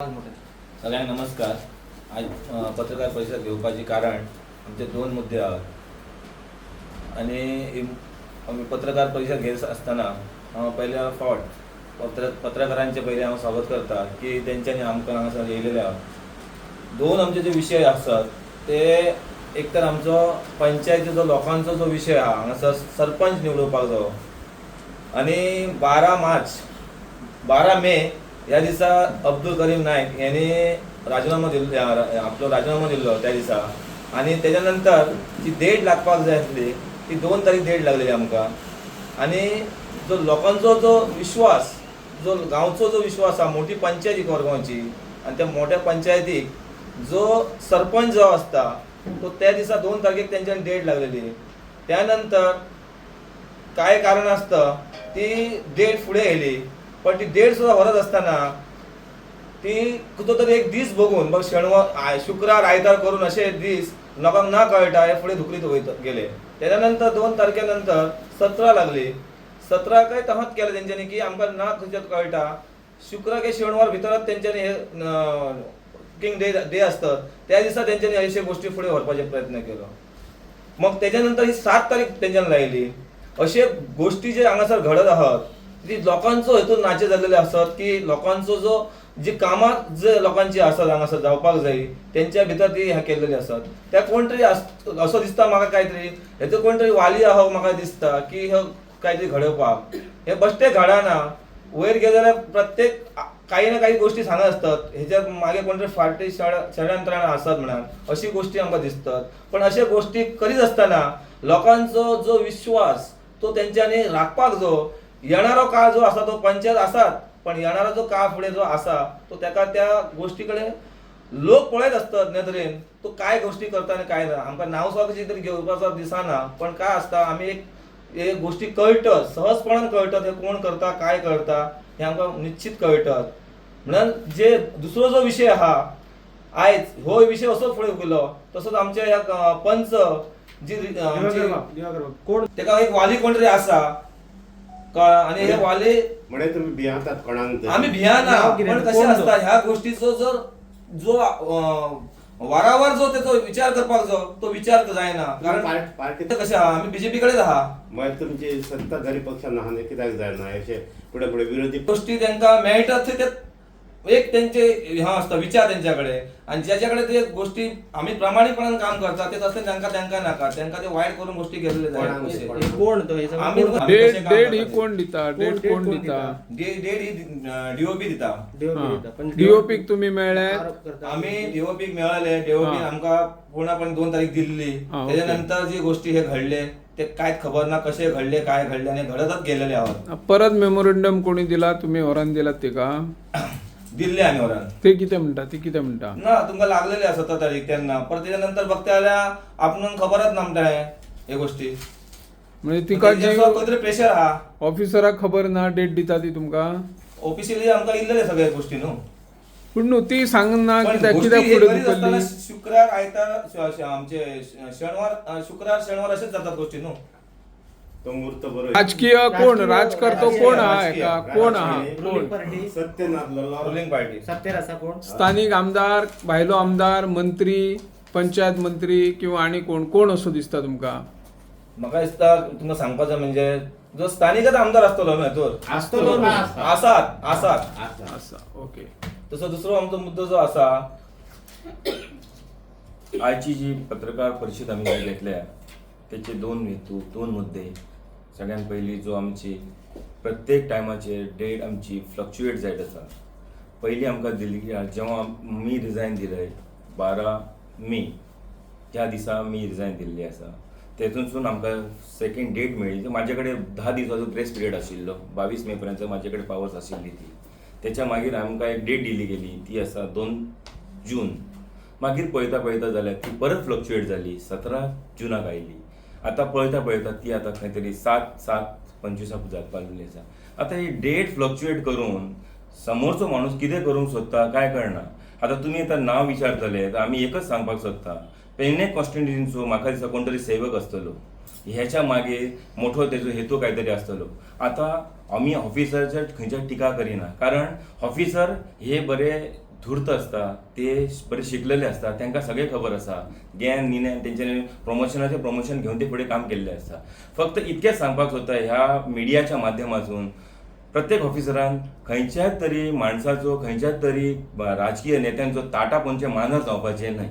सगळ्यांना नमस्कार. आज पत्रकार परिषद घेवपाचे कारण आमचे दोन मुद्दे आहात. आणि आम्ही आमी पत्रकार परिषद घेत असताना हांव पयल्या फावट पत्र पत्रकारांचे पहिले हांव स्वागत करता की तेंच्यांनी आमकां हांगासर येयलेले आहा दोन आमचे जे विशय आसात ते एक तर आमचो पंचायतीचो लोकांचो जो विशय आहा हांगासर सरपंच निवडोवपाक जायो आणि बारा मार्च बारा मे ह्या दिसा अब्दुल करीम नायक यांनी राजीनामा दिल्लो आपलो राजीनामा दिल्लो त्या दिसा आणि तेज्या नंतर जी डेट लागपाक जाय आसली ती दोन तारीख डेट लागलेली आमकां. आणि जो लोकांचो जो विश्वास जो गांवचो जो विश्वास आसा मोठी पंचायत ही कोरगांवची आणि त्या मोठ्या पंचायतीक जो सरपंच जो असता तो त्या दिसा दोन तारखेक तेंच्यानी डेट लागलेली. त्यानंतर काय कारण असतं ती डेट फुडें येयली पण ती डेट सुद्धा व्हरत असताना ती कुठं तरी एक दीस बघून मग शेणवार आय- शुक्रार आयतार करून असे दीस लोकांक ना कळटा हे फुडें धुकरीत वयत गेले. त्याच्यानंतर दोन तारखेनंतर सतरा लागली. सतराकय तहत केलं तेंच्यांनी की आमकां ना खंयच्यात कळटा शुक्र के शेणवार भितरच तेंच्यांनी हे किंग डे डे असतात त्या दिसा त्यांच्यानी अशे गोष्टी फुडें व्हरपाचे प्रयत्न केलो. मग त्याच्यानंतर ही सात तारीख तेंच्यान लायली अशे गोष्टी जे हांगासर घडत आहात ती लोकांचो हेतून नाचे जाल्लेले आसत की लोकांचो जो जी कामां जे लोकांची आसत हांगासर जावपाक जाय तेंच्या भितर ती हे केल्लेली आसत त्या कोण तरी आस- असो दिसता म्हाका काय तरी हेचो कोण तरी वाली आहो म्हाका दिसता की हे काय तरी घडोवपाक. हे बश्टे घडाना वयर गेले जाल्यार प्रत्येक काही ना काही गोष्टी सांगत असतात. ह्याच्यात मागे कोणतरी फाटी षडयंत्रणा आसत म्हणा अशी गोष्टी आमकां दिसतात. पण अशा गोष्टी करीत असताना लोकांचो जो विश्वास तो तेंच्यांनी राखपाक जो येणारो काळ जो आसा तो पंचायत आसात पण येणारा जो काळ फुडें जो आसा तो तेका त्या गोष्टी कडेन लोक पळयत असतात नदरेन तो काय गोष्टी करता आनी काय ना आमकां नांव सुद्दां कशी तरी घेवपाचो दिसना पण काय आसता आमी एक हे गोष्टी कळटत सहजपणान कळटत हे कोण करता काय करता हे आमकां निश्चित कळटत म्हणून जे दुसरो जो विशय आहा आयज हो विशय असो फुडें गेलो तसोच आमच्या ह्या पंच जी कोण? तेका एक वाली कोण तरी आसा कळ्ळा? आणि हे वाली म्हणजे तुम्ही भियातात कोणाक तरी. आम्ही भियाना नाव कितें? पण कशें कोण तो? असता ह्या गोष्टीचो जर जो अं, वारावार जो त्याचो विचार करपाक जो तो विचार जायना कारण पार्ट- पार्टी इथं कशें आहा आमी बीजेपी कडेच आहा म्हणजे तुमची सत्ताधारी पक्षान आहा न्ही कित्याक जायना अशे पुढे पुढे विरोधी गोष्टी त्यांना मेळटात ते एक त्यांचे हे आसता विचार त्यांच्याकडे. आणि ज्याच्याकडे ते गोष्टी आम्ही प्रामाणिकपणान काम करतात ते तसले त्यांना त्यांना नाका. त्यांना ते वाईट करून गोष्टी केलेले कोणाक जाय कोण तो आम्ही कोण? ही दिता? कोण कोण दिता? ही डीओपी दिता. DOP दिता. पण डीओपी तुम्ही मेळ्ळे. आम्ही डीओपी मिळाले. डीओपी हा. आमका पूर्णपणे दोन तारीख दिल्ली. हा. त्याच्यानंतर जी गोष्टी हे घडले ते काय खबर ना कसे घडले काय घडले आणि घडतच गेलेले आहोत. परत मेमोरंडम कोणी दिला? तुम्ही होरान दिलात तिका दिल्ली आम्ही वरान ते कितें म्हणटा ती कितें म्हणटा ना तुमका लागलेले आसा सतरा तारीख त्यांना. परत त्याच्यानंतर बघता जाल्यार आपण खबरच नामटा हे गोष्टी. म्हणजे तिका जी काहीतरी प्रेशर हा. ऑफिसराक खबर ना डेट दिता ती तुमका? ऑफिशियली आमकां इल्लेले सगळे गोष्टी न्हू पूण न्हू ती सांगना पण कित्याक हे फुडें शुक्रार आयतार आमचे शेणवार शुक्रार शेणवार असेच जातात गोष्टी न्हू तो बरोबर राजकीय कोण? राजकर्तो कोण आहा? हेका कोण आहा? कोण? Ruling party. सत्य नासलेलो रुलिंग पार्टी. सत्तेर आसा कोण? स्थानिक आमदार भायलो आमदार मंत्री पंचायत मंत्री किंवा आनी कोण? कोण असो दिसता तुमका? म्हाका दिसता तुमकां सांगपाचें म्हणजे जो स्थानिकच आमदार आसतलो ना आसता. आसात आसात आसा. असा ओके. तसो दुसरो आमचो मुद्दो जो आसा आजची जी पत्रकार परिषद आम्ही जी घेतल्या त्याचे दोन हेतू दोन मुद्दे. सगळ्यात पहिली जो आमची प्रत्येक टायमाचेर डेट आमची फ्लक्च्युएट जायत आसा पयलीं आमकां दिल्ली जेव्हा मी रिजायन दिलंय बारा मे त्या दिसा मी रिजायन दिल्ली आसा. तेतूनसून आमकां सेकंड डेट मेळ्ळी म्हाजे कडेन धा दिसाचो ग्रेस पिरियड आशिल्लो बावीस मे पर्यंत म्हाजे कडेन पावर्स आशिल्ली ती. त्याच्या मागीर आमकां एक डेट दिली गेली ती आसा दोन जून. मागीर पळयता पळयता जाल्यार ती परत फ्लक्च्युएट जाली सतरा जुनाक आयली. आतां पळयता पळयता ती आतां खंय तरी सात सात पंचवीसाक जात लागली आसा आतां ही डेट फ्लक्च्युएट करून समोरचो माणूस कितें करूंक सोदता काय कळना आतां तुमी आतां नांव विचारतले तर आमी एकच सांगपाक सोदता पेडणे कॉन्स्टिट्युन्सीचो म्हाका दिसता कोण तरी सेवक आसतलो ह्याच्या मागे मोठो तेजो हेतू काहीतरी आसतलो आता आम्ही ऑफिसरच्या खंयच्या टिका करिना. कारण ऑफिसर हे बरे धूर्त असता ते बरे शिकलेले असतात तांकां सगळें खबर आसा ज्ञान निनेन तेंच्यानी प्रमोशनाचें प्रमोशन घेवन ते फुडें काम केल्लें आसता फक्त इतकेंच सांगपाक सोदता ह्या मिडियाच्या माध्यमातून प्रत्येक ऑफिसरान खंयच्याच तरी माणसाचो खंयच्याच तरी राजकीय नेत्यांचो ताटा पोंचे मानर जावपाचें न्हय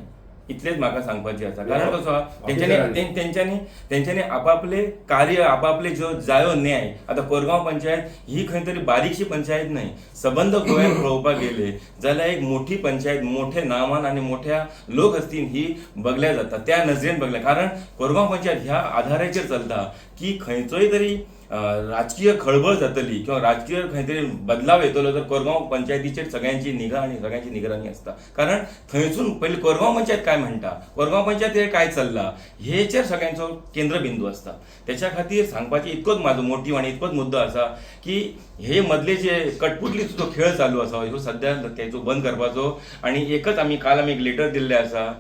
इतलेंच म्हाका सांगपाचें आसा कारण कसो आहा, तेंच्यांनी तेंच्यांनी तेंच्यांनी आपापले कार्य आपापले ज्यो जायो न्याय आतां कोरगांव पंचायत ही खंय तरी बारीकशी पंचायत न्हय सबंद गोंयांत पळोवपाक गेले जाल्यार एक मोठी पंचायत मोठे नांवान आनी मोठ्या लोक हस्तीन ही बगल्या जाता त्या नजरेन बगल्या कारण कोरगांव पंचायत ह्या आधाराचेर चलता की खंयचोय तरी राजकीय खळबळ जातली किंवा राजकीय खंय तरी बदलाव येतलो तर कोरगाव पंचायतीचेर सगळ्यांची निगा आनी सगळ्यांची निगराणी आसता कारण थंयसून पयलीं कोरगांव पंचायत काय म्हणटा कोरगांव पंचायतीर काय चल्ला? हेचेर सगळ्यांचो केंद्रबिंदू आसता त्याच्या खातीर सांगपाची इतकोच म्हाजो मोटीव आनी इतकोच मुद्दो आसा की हे मदले जे कटपुटलीचो जो खेळ चालू आसा ह्यो सद्या तेचो बंद करपाचो आनी एकच आमी काल आमी एक लेटर दिल्ले आसा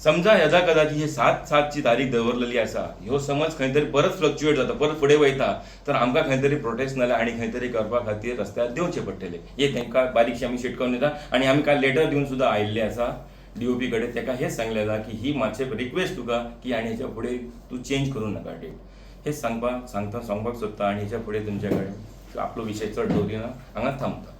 समजा यदा कदाचित ही सात सातची तारीख दवरलेली आसा ह्यो समज खंय तरी परत फ्लक्च्युएट जाता परत फुडें वयता तर आमकां खंय तरी प्रोटेस्ट नाल्यार आनी खंय तरी करपा खातीर रस्त्यार देवचे पडटले. हे तांकां बारीकशी आमी शिटकावन दिता आनी आमी काल लेटर दिवन सुद्दां आयिल्ले आसा डीओपी कडेन ताका हेच सांगलें जाता की ही मातशें रिक्वेस्ट तुका की आनी हेच्या फुडें तूं चेंज करूं नाका डेट हें सांगपाक सांगता सांगपाक सोदता आनी हेच्या फुडें तुमचे कडेन आपलो विशय चड दवरिना हांगा थांबता.